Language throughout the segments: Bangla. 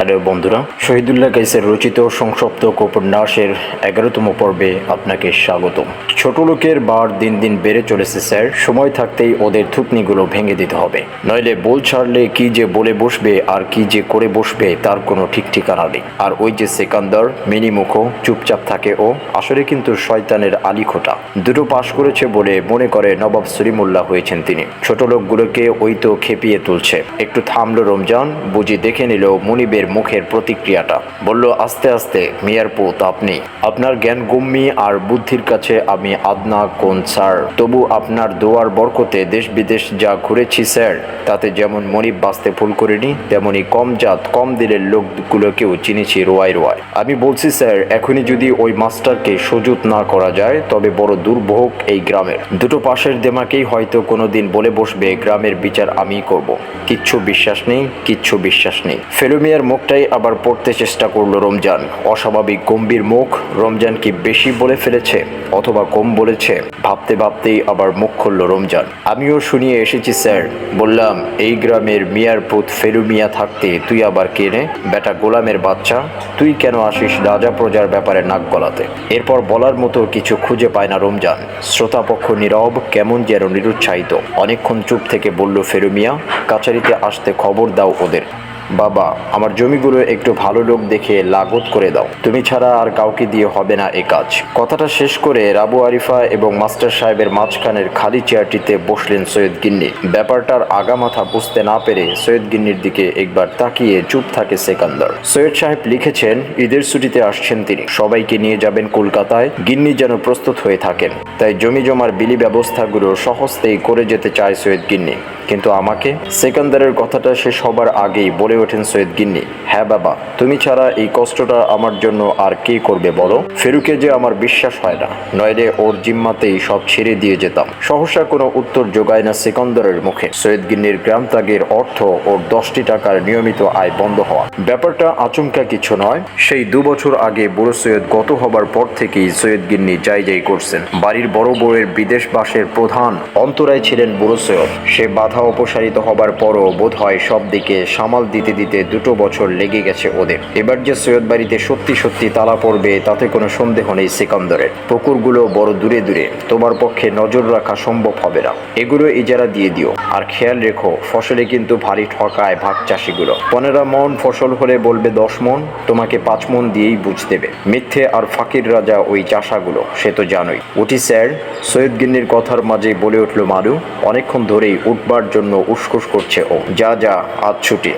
হ্যালো বন্ধুরা, শহীদুল্লাহ কাইসের রচিত সংসপ্তক উপন্যাসের এগারোতম পর্বে আপনাকে স্বাগতম। ছোট লোকের বার দিন দিন বেড়ে চলেছে স্যার, সময় থাকতেই ওদের থুতনিগুলো ভেঙে দিতে হবে। নইলে বল ছাড়লে কি যে বলে বসবে আর কি যে করে বসবে তার কোনো ঠিক ঠিকানা নেই। আর ওই যে সেকান্দার, মিনিমুখো, চুপচাপ থাকে ও, আসলে কিন্তু শয়তানের আলী খোটা দুটো পাশ করেছে বলে মনে করে নবাব সলিমুল্লাহ হয়েছেন তিনি। ছোট লোকগুলোকে ওই তো খেপিয়ে তুলছে। একটু থামলো রমজান, বুঝি দেখে নিল মনিবের মুখের প্রতিক্রিয়াটা। বলল, আস্তে আস্তে, মিয়ার পুত, আপনি। আপনার জ্ঞান গুম্মি আর বুদ্ধির কাছে আমি আদনা কোন, স্যার? তবু আপনার দোয়ার বরকতে দেশ বিদেশ যা ঘুরেছি, স্যার, তাতে যেমন মনিব বাঁচতে ভুল করিনি, তেমনি কম জাত, কম দিলের লোকগুলোকেও চিনেছি রোয়ায় রোয়ায়। আমি বলছি, স্যার, এখনই যদি ওই মাস্টারকে সজুত না করা যায়, তবে বড় দুর্ভোগ এই গ্রামের। দুটো পাশের দেমাকেই হয়তো কোনোদিন বলে বসবে, গ্রামের বিচার আমিই করব। কিচ্ছু বিশ্বাস নেই, কিচ্ছু বিশ্বাস নেই। ফেলুমিয়ার মুখটাই আবার পড়তে চেষ্টা করল রমজান। অস্বাভাবিক গম্ভীর মুখ রমজান কি বেশি বলে ফেলেছে অথবা কম বলেছে। ভাবতে ভাবতেই আবার মুখ খুলল রমজান। আমিও শুনিয়ে এসেছি, স্যার। বললাম, এই গ্রামের মিয়ার পুত ফেলুমিয়া থাকতে তুই আবার কেনে বেটা গোলামের বাচ্চা। তুই কেন আসিস রাজা প্রজার ব্যাপারে নাক গলাতে? এরপর বলার মতো কিছু খুঁজে পায় না রমজান। শ্রোতাপক্ষ নীরব, কেমন যেন নিরুৎসাহিত। অনেকক্ষণ চুপ থেকে বলল ফেরুমিয়া কাছারিতে আসতে খবর দাও ওদের। বাবা, আমার জমিগুলো একটু ভালো লোক দেখে লাগত করে দাও। তুমি ছাড়া আর কাউকে দিয়ে হবে না এ কাজ। কথাটা শেষ করে রাবু আরিফা এবং মাস্টার সাহেবের মাঝখানের খালি চেয়ারটিতে বসলেন সৈয়দ গিন্নি। ব্যাপারটার আগামাথা বুঝতে না পেরে সৈয়দ গিন্নির দিকে একবার তাকিয়ে চুপ থাকে সেকান্দার। সৈয়দ সাহেব লিখেছেন, ঈদের ছুটিতে আসছেন তিনি। সবাইকে নিয়ে যাবেন কলকাতায়, গিন্নি যেন প্রস্তুত হয়ে থাকেন। তাই জমি জমার বিলি ব্যবস্থাগুলো সহজতেই করে যেতে চায় সৈয়দ গিন্নি। কিন্তু আমাকে? সেকান্দারের কথাটা শেষ হবার আগেই বলে ওঠেন সৈয়দ গিন্নি। হ্যাঁ বাবা, তুমি ছাড়া এই কষ্টটা আমার জন্য আর কে করবে বলো? ফেরুকে যে আমার বিশ্বাস হয় না নইলে ওর জিম্মাতেই সব ছেড়ে দিয়ে যেতাম। সহসা কোনো উত্তর যোগায় না সেকন্দরের মুখে। সৈয়দ গিন্নির গ্রাম ত্যাগের অর্থ ওর দশটি টাকার নিয়মিত আয় বন্ধ হওয়া। ব্যাপারটা আচমকা কিছু নয়, সেই দু বছর আগে বুড়ো সৈয়দ গত হবার পর থেকেই সৈয়দ গিন্নি যাই যাই করছেন। বাড়ির বড় বউয়ের বিদেশ বাসের প্রধান অন্তরায় ছিলেন বুড়ো সৈয়দ। সে বাধা অপসারিত হবার পরও বোধ হয় সব দিকে সামাল দিতে দিতে দুটো বছর লেগে গেছে ওদের। এবার যে সৈয়দ বাড়িতে সত্যি সত্যি তালা পড়বে, তাতে কোনো সন্দেহ নেই সিকান্দরের। পুকুরগুলো বড় দূরে দূরে। তোমার পক্ষে নজর রাখা সম্ভব হবে না। এগুলো ইজারা দিয়ে দিও। আর খেয়াল রেখো, ফসলে কিন্তু ভারী ঠকায় ভাগ চাষিগুলো। পনেরো মন ফসল হলে বলবে দশ মন, তোমাকে পাঁচ মন দিয়েই বুঝ দেবে। মিথ্যে আর ফাঁকির রাজা ওই চাষাগুলো, সে তো জানোই। উঠি স্যার, সৈয়দ গিন্নির কথার মাঝে বলে উঠল মারু, অনেকক্ষণ ধরেই উঠবার জন্য উসকুস করছে ও। যা যা, আজ ছুটি।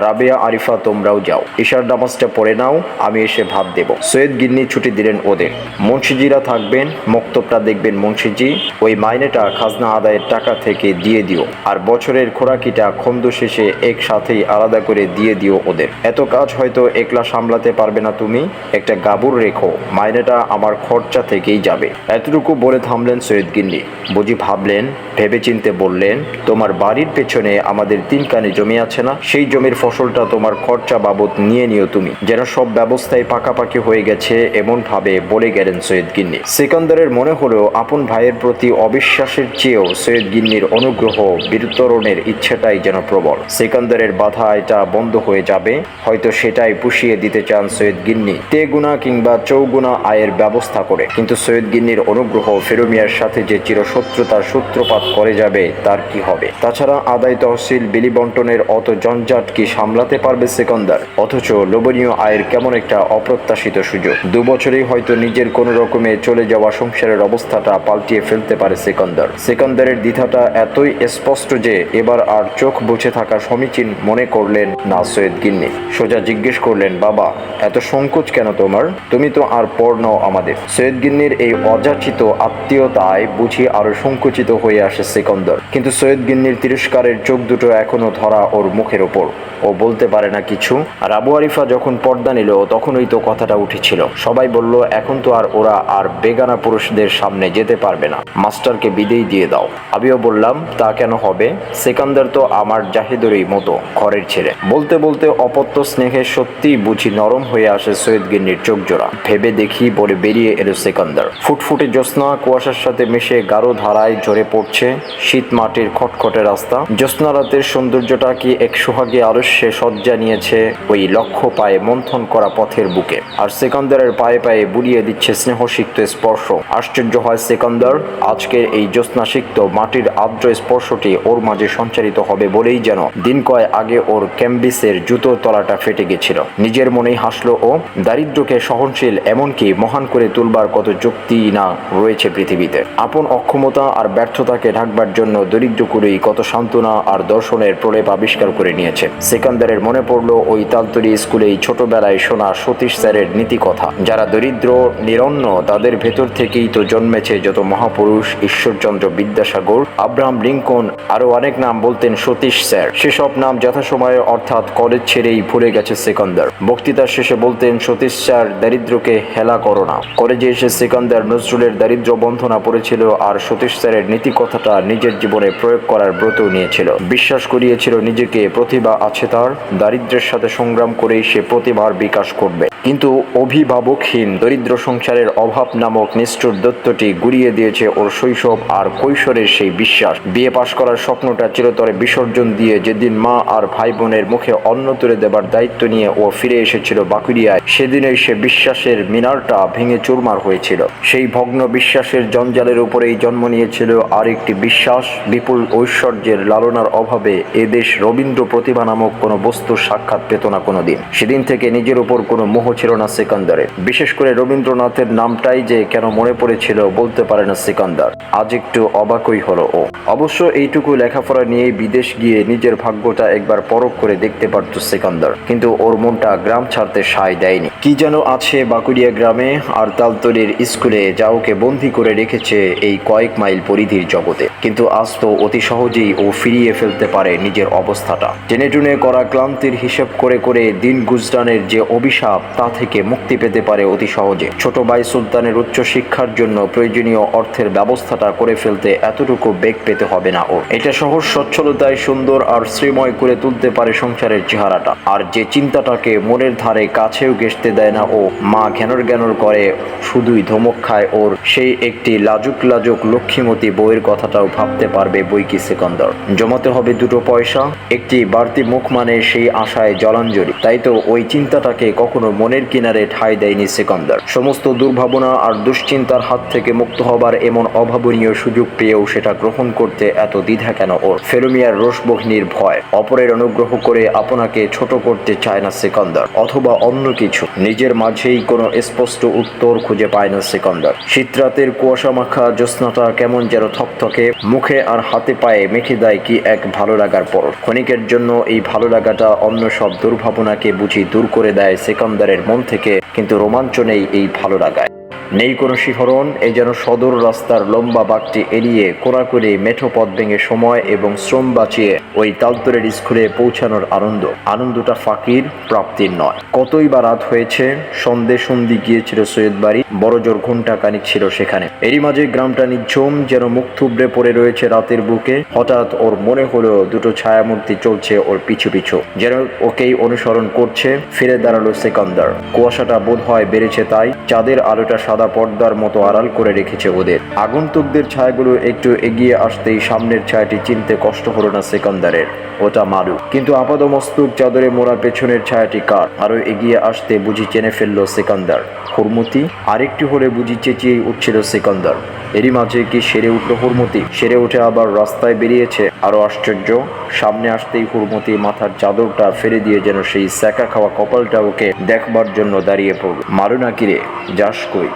রাবেয়া, আরিফা, তোমরাও যাও। ঈশার নামাজটা পড়ে নাও, আমি এসে ভাত দেব। সৈয়দ গিন্নি ছুটি দিলেন ওদের। মুন্সিজিরা থাকবেন মক্তবটা দেখবেন মুন্সিজি। ওই মাইনেটা খাজনা আদায়ের টাকা থেকে দিয়ে দিও। আর বছরের খোরাকিটা খন্দ শেষে একসাথেই আলাদা করে দিয়ে দিও ওদের। এত কাজ হয়তো একলা সামলাতে পারবে না তুমি। একটা গাবুর রেখো। মাইনেটা আমার খরচা থেকেই যাবে। এতটুকু বলে থামলেন সৈয়দ গিন্নি। বুঝি ভাবলেন, ভেবেচিন্তে বললেন, তোমার বাড়ির পেছনে আমাদের তিন কানে জমি আছে না? সেই জমির ফসলটা তোমার খরচা বাবদ নিয়ে নিও তুমি। যেন সব ব্যবস্থায় পাকাপাকি হয়ে গেছে এমন ভাবে বলে গেলেন সৈয়দ গিন্নি। সিকান্দারের মনে হলো, আপন ভাইয়ের প্রতি অবিশ্বাসের চেয়েও সৈয়দ গিন্নির অনুগ্রহ বিতরণের ইচ্ছেটাই যেন প্রবল। সিকান্দারের বাধা এটা বন্ধ হয়ে যাবে, হয়তো সেটাই পুষিয়ে দিতে চান সৈয়দ গিন্নি। তেগুনা কিংবা চৌগুনা আয়ের ব্যবস্থা করে। কিন্তু সৈয়দ গিন্নির অনুগ্রহ ফেরোমিয়ার সাথে যে চিরশত্রুতার সূত্রপাত করে যাবে, তার কি হবে? তাছাড়া আদায় তহসিল বিলি বন্টনের অত জঞ্জাট কি সামলাতে পারবে সেকন্দার। অথচ লোভনীয় আয়ের কেমন একটা অপ্রত্যাশিত সুযোগ। দু বছরেই হয়তো নিজের কোনো রকমে চলে যাওয়া সংসারের অবস্থাটা পাল্টিয়ে ফেলতে পারে সেকন্দার। সেকন্দারের দ্বিধাটা এতই স্পষ্ট যে এবার আর চোখ বুঝে থাকা সমীচীন মনে করলেন না সৈয়দ গিন্নি। সোজা জিজ্ঞেস করলেন, বাবা, এত সংকোচ কেন তোমার? তুমি তো আর পর নও আমাদের। সৈয়দ গিন্নির এই অযাচিত আত্মীয়তায় বুঝি আরও সংকুচিত হয়ে আসে সেকন্দর। কিন্তু সৈয়দ গিন্নির তিরস্কারের চোখ দুটো এখনও ধরা ওর মুখের ওপর। ও বলতে পারে না কিছু। আর আবু আরিফা যখন পর্দা নিল, তখনই তো কথাটা উঠেছিল। সবাই বলল, এখন তো আর ওরা আর বেগানা পুরুষদের সামনে যেতে পারবে না। মাস্টারকে বিদেই দিয়ে দাও। আমিও বললাম, তা কেন হবে? সেকান্দার তো আমার জাহিদুরই মতো, ঘরের ছেলে। বলতে বলতে অপত্য স্নেহে সত্যি বুঝি নরম হয়ে আসে সৈয়দ গিন্নির চোখ জোড়া। ভেবে দেখি বলে বেরিয়ে এলো সেকান্দার। ফুটফুটে জ্যোৎস্না কুয়াশার সাথে মিশে গাঢ় ধারায় ঝরে পড়ছে শীত মাটির খটখটে রাস্তা। জ্যোৎস্না রাতের সৌন্দর্যটা কি এক সোহাগে আলস্য উদ্দেশ্যে সজ্জা নিয়েছে ওই লক্ষ্য পায়ে মন্থন করা পথের বুকে। আর সেকান্দারের পায়ে পায়ে বুলিয়ে দিচ্ছে স্নেহসিক্ত স্পর্শ। আশ্চর্য হয় সেকান্দার আজকের এই জ্যোৎস্নাসিক্ত মাটির আর্দ্র স্পর্শটি ওর মাঝে সঞ্চারিত হবে বলেই যেন দিন কয় আগে ওর ক্যাম্বিসের জুতোর তলাটা ফেটে গেছিল। নিজের মনেই হাসলো ও দারিদ্র্যকে সহনশীল এমনকি মহান করে তুলবার কত যুক্তি না রয়েছে পৃথিবীতে। আপন অক্ষমতা আর ব্যর্থতাকে ঢাকবার জন্য দরিদ্র কুড়ি কত সান্ত্বনা আর দর্শনের প্রলেপ আবিষ্কার করে নিয়েছে। সেকান্দারের মনে পড়ল ওই তালতরি স্কুলেই ছোটবেলায় শোনা সতীশ স্যারের নীতি কথা যারা দরিদ্র, নিরন্ন, তাদের ভেতর থেকেই তো জন্মেছে যত মহাপুরুষ ঈশ্বরচন্দ্র বিদ্যাসাগর, আব্রাহাম লিঙ্কন আরও অনেক নাম বলতেন সতীশ স্যার। সেসব নাম যথাসময়ে অর্থাৎ কলেজ ছেড়েই ভুলে গেছে সেকান্দার। বক্তৃতার শেষে বলতেন, সতীশ স্যার, দারিদ্রকে হেলা করো না। কলেজে এসে সেকান্দার নজরুলের দারিদ্র বন্ধনা পড়েছিল আর সতীশ স্যারের নীতি কথাটা নিজের জীবনে প্রয়োগ করার ব্রত নিয়েছিল। বিশ্বাস করিয়েছিল নিজেকে, প্রতিভা আছে তার দারিদ্রের সাথে সংগ্রাম করেই সে প্রতিভার বিকাশ করবে কিন্তু অভিভাবকহীন দরিদ্র সংসারের অভাব নামক নিষ্ঠুর দত্তটি গুড়িয়ে দিয়েছে ওর শৈশব আর কৈশোরের সেই বিশ্বাস। বিয়ে পাশ করার স্বপ্নটা চিরতরে বিসর্জন দিয়ে যেদিন মা আর ভাই বোনের মুখে অন্ন তুলে দেবার দায়িত্ব নিয়ে ও ফিরে এসেছিল বাকুড়িয়ায়, সেদিনেই সে বিশ্বাসের মিনারটা ভেঙে চুরমার হয়েছিল। সেই ভগ্ন বিশ্বাসের জঞ্জালের উপরেই জন্ম নিয়েছিল আর একটি বিশ্বাস, বিপুল ঐশ্বর্যের লালনার অভাবে এদেশ রবীন্দ্র প্রতিভা নামক কোনো বস্তুর সাক্ষাৎ পেত না কোনোদিন। সেদিন থেকে নিজের উপর কোনো মোহ ছিল না সেকান্দারের। বিশেষ করে রবীন্দ্রনাথের নামটাই যে কেন মনে পড়েছিল বলতে পারে না সিকান্দার। আজ একটু অবাকই হলো ও। অবশ্য এইটুকু লেখাপড়া নিয়ে বিদেশ গিয়ে নিজের ভাগ্যটা একবার পরখ করে দেখতে পারত সিকান্দার। কিন্তু ওর মনটা গ্রাম ছাড়তে সায় দেয়নি। কি যেন আছে বাকুড়িয়া গ্রামে আর তালতলির স্কুলে যা ওকে বন্দি করে রেখেছে এই কয়েক মাইল পরিধির জগতে। কিন্তু আজ তো অতি সহজেই ও ফিরিয়ে ফেলতে পারে নিজের অবস্থাটা। টেনে টুনে করা ক্লান্তির হিসেব করে করে দিন গুজরানের যে অভিশাপ, তা থেকে মুক্তি পেতে পারে অতি সহজে। ছোট ভাই সুলতানের উচ্চ শিক্ষার জন্য প্রয়োজনীয় অর্থের ব্যবস্থাটা করে ফেলতে এতটুকু বেগ পেতে হবে না ওর। এটা সহজ, সচ্ছলতায় সুন্দর আর শ্রীময় করে তুলতে পারে সংসারের চেহারাটা। আর যে চিন্তাটাকে মনের ধারে কাছেও ঘেসতে দেয় না ও, মা ঘ্যানর জ্ঞানর করে, শুধুই ধমক খায় ওর। সেই একটি লাজুক লাজুক লক্ষ্মীমতী বইয়ের কথাটাও ভাবতে পারবে বইকি সেকন্দর। জমাতে হবে দুটো পয়সা, একটি বাড়তি মুখ মানে সেই আশায় জলাঞ্জলি। তাই তো ওই চিন্তাটাকে কখনো মনের কিনারে ঠাঁই দেয়নি সেকন্দর। সমস্ত দুর্ভাবনা আর দুশ্চিন্তার হাত থেকে মুক্ত হবার এমন অভাবনীয় সুযোগ পেয়েও সেটা গ্রহণ করতে এত দ্বিধা কেন ওর? ফেলুমিয়ার রোষবহ্নির ভয়। অপরের অনুগ্রহ করে আপনাকে ছোট করতে চায় না সেকন্দর, অথবা অন্য কিছু। নিজের মাঝেই কোনো স্পষ্ট উত্তর খুঁজে পায় না সেকন্দর। শীতরাতের কুয়াশা মাখা জ্যোৎস্নাটা কেমন যেন থকথকে, মুখে আর হাতে পায়ে মেখে দেয় কি এক ভালো লাগার পর ক্ষণিকের জন্য এই ভালো লাগাটা অন্য সব দুর্ভাবনাকে বুঝি দূর করে দেয় সেকন্দরের মন থেকে, কিন্তু রোমাঞ্চ নেই এই ভালো লাগায়। নেই কোনো শিহরণ এই যেন সদর রাস্তার লম্বা বাঘটি এড়িয়ে কোড়াকুড়ি মেঠো পথ ভেঙে সময় এবং শ্রম বাঁচিয়ে ওই তালতরের স্কুলে পৌঁছানোর আনন্দ। আনন্দটা ফাঁকির প্রাপ্তির নয়। কতই বা রাত হয়েছে, সন্ধে সন্ধি গিয়েছিল সৈয়দ বাড়ি, বড় জোর ঘণ্টা কানিক ছিল সেখানে। এরই মাঝে গ্রামটা নিঝুম যেন মুখ থুবড়ে পড়ে রয়েছে রাতের বুকে। হঠাৎ ওর মনে হলো দুটো ছায়ামূর্তি চলছে ওর পিছু পিছু। যেন ওকেই অনুসরণ করছে, ফিরে দাঁড়াল সেকান্দার। কুয়াশাটা বোধ হয় বেড়েছে তাই, চাঁদের আলোটা সাদা পর্দার মতো আড়াল করে রেখেছে ওদের। আগন্তুকদের ছায়াগুলো একটু এগিয়ে আসতেই সামনের ছায়াটি চিনতে কষ্ট হলো না সেকান্দারের। ওটা মারু। কিন্তু আপাদমস্তক চাদরে মোড়া পেছনের ছায়াটি কার? আরও এগিয়ে আসতে বুঝি চেনে ফেলল সেকান্দার। হুরমতি, আরেকটি হলে বুঝি চেঁচিয়ে উঠছিল সিকন্দর। এরই মাঝে কি সেরে উঠল হুরমতি? সেরে উঠে আবার রাস্তায় বেরিয়েছে। আরও আশ্চর্য, সামনে আসতেই হুরমতি মাথার চাদরটা ফেলে দিয়ে যেন সেই স্যাকা খাওয়া কপালটা ওকে দেখবার জন্য দাঁড়িয়ে পড়ল। মারু না কিরে, যাস কই।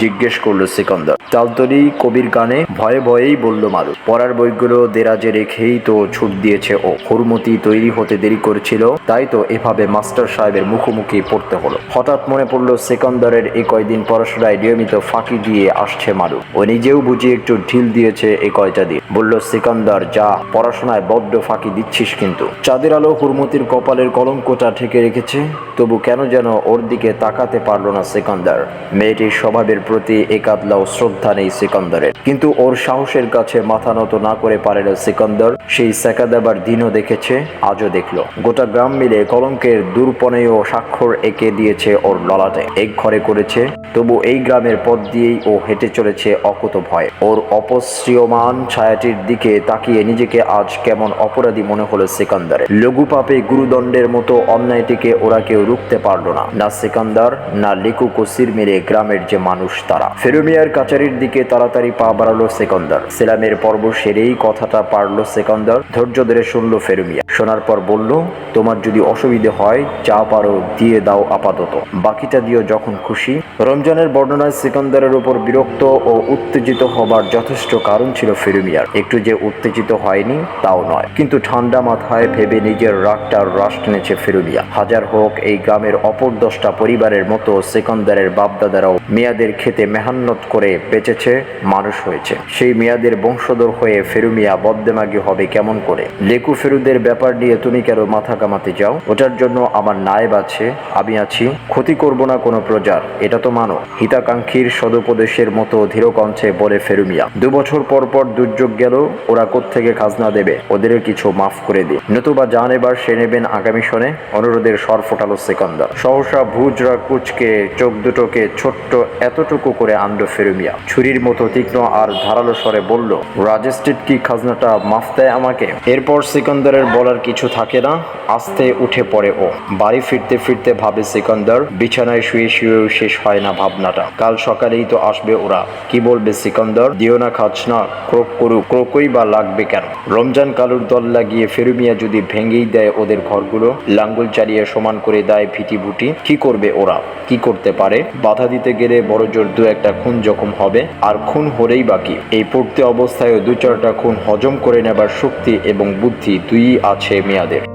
জিজ্ঞেস করল সিকন্দর। তালতলি কবির গানে ভয়ে ভয়েই বলল মারু, পড়ার বইগুলো দেরাজে রেখেই তো ছুট দিয়েছে ও। হুরমতি তৈরি হতে দেরি করেছিল, তাই তো এভাবে মাস্টার সাহেবের মুখোমুখি পড়তে হলো। হঠাৎ মনে পড়ল সেকন্দরের এই কয়দিন পড়াশোনায় নিয়মিত ফাঁকি দিয়ে আসছে মারু। ও নিজেও বুঝি একটু ঢিল দিয়েছে এই কয়টা দিন। বলল, সিকন্দর, যা, পড়াশোনায় বড্ড ফাঁকি দিচ্ছিস কিন্তু। চাঁদের আলো হুরমতির কপালের কলঙ্কটা ঠেকে রেখেছে, তবু কেন যেন ওর দিকে তাকাতে পারল না সেকন্দর। মেয়েটির স্বভাবের প্রতি একাদলাও শ্রদ্ধা নেই সিকন্দরের। কিন্তু ওর সাহসের কাছে মাথা নত না করে পারেল সিকন্দর। সেই সেকা দেবার দিনও দেখেছে, আজও দেখল। গোটা গ্রাম মিলে কলঙ্কের দূরপনেয় স্বাক্ষর এঁকে দিয়েছে ওর ললাটে। এক ঘরে করেছে, তবু এই গ্রামের পথ দিয়েই ও হেঁটে চলেছে অকুত ভয়। ওর অপশ্রিয়মান ছায়াটির দিকে তাকিয়ে নিজেকে আজ কেমন অপরাধী মনে হলো সিকান্দারের লঘু পাপে গুরুদণ্ডের মতো অন্যায়টিকে ওরা কেউ রুখতে পারল না। না সিকান্দার, না লিকু কসির মেরে গ্রামের যে মানুষ তারা। ফেরুমিয়ার কাচারির দিকে তাড়াতাড়ি পা বাড়ালো সেকন্দার। সেলামের পর্ব সেরেই কথাটা পারল সেকন্দার। ধৈর্য ধরে শুনলো ফেরুমিয়া। শোনার পর বলল, তোমার যদি অসুবিধে হয়, যা পারো দিয়ে দাও আপাতত। বাকিটা দিও যখন খুশি। রমজানের বর্ণনায় সিকান্দারের উপর বিরক্ত ও উত্তেজিত হবার যথেষ্ট কারণ ছিল ফেরুমিয়ার। একটু যে উত্তেজিত হয়নি, তাও নয়। কিন্তু ঠান্ডা মাথায় ভেবে নিজের রাগটার রাশ টেনেছে ফেরুমিয়া। হাজার হোক, এই গ্রামের অপর দশটা পরিবারের মতো সিকান্দারের বাপদাদারাও মেয়াদের খেতে মেহান্নত করে বেঁচেছে, মানুষ হয়েছে। সেই মেয়াদের বংশধর হয়ে ফেরুমিয়া বদ্দেমাগি হবে কেমন করে? লেকু ফেরুদের ব্যাপার নিয়ে তুমি কেন মাথা কামাতে যাও ওটার জন্য আমার নায়েব আছে, আমি আছি। ক্ষতি করব না কোনো প্রজার, এটা তো মানো হিতাকাঙ্ক্ষীর সদুপদেশের মতো ধীরকণ্ঠে বলে ফেরুমিয়া দু বছর পর পর দুর্যোগ গেল, ওরা কোত্থেকে খাজনা দেবে? ওদের কিছু মাফ করে দিই নতুবা জান এবার সে নেবেন আগামী শনে, অনুরোধের স্বর ফোটালো সেকন্দার। সহসা ভুজরা কুচকে, চোখ দুটোকে ছোট্ট এতটুকু করে আনলো ফেরুমিয়া। ছুরির মতো তীক্ষ্ণ আর ধারালো স্বরে বলল রাজেস্টেট কি খাজনাটা মাফ দেয় আমাকে? এরপর সিকন্দরের বলার কিছু থাকে না, আস্তে উঠে পড়ে ও। বাড়ি ফিরতে ফিরতে ভাবে সিকন্দর, বিছানায় শুয়ে শুয়েও শেষ হয় না ভাবনাটা। কাল সকালেই তো আসবে ওরা। কি বলবে সিকন্দর? দিও না খাজনা, ক্রোক করুক, ক্রোকই বা লাগবে কেন? রমজান কালুর দল লাগিয়ে ফেরুমিয়া যদি ভেঙেই দেয় ওদের ঘরগুলো, লাঙ্গুল চালিয়ে সমান করে দেয় ভিটি ভুটি কি করবে ওরা? কি করতে পারে? বাধা দিতে গেলে বড় জোর দু একটা খুন জখম হবে, আর খুন হরেই বাকি। এই পড়তে অবস্থায় দু চারটা খুন হজম করে নেবার শক্তি এবং বুদ্ধি দুই আছে মেয়াদের।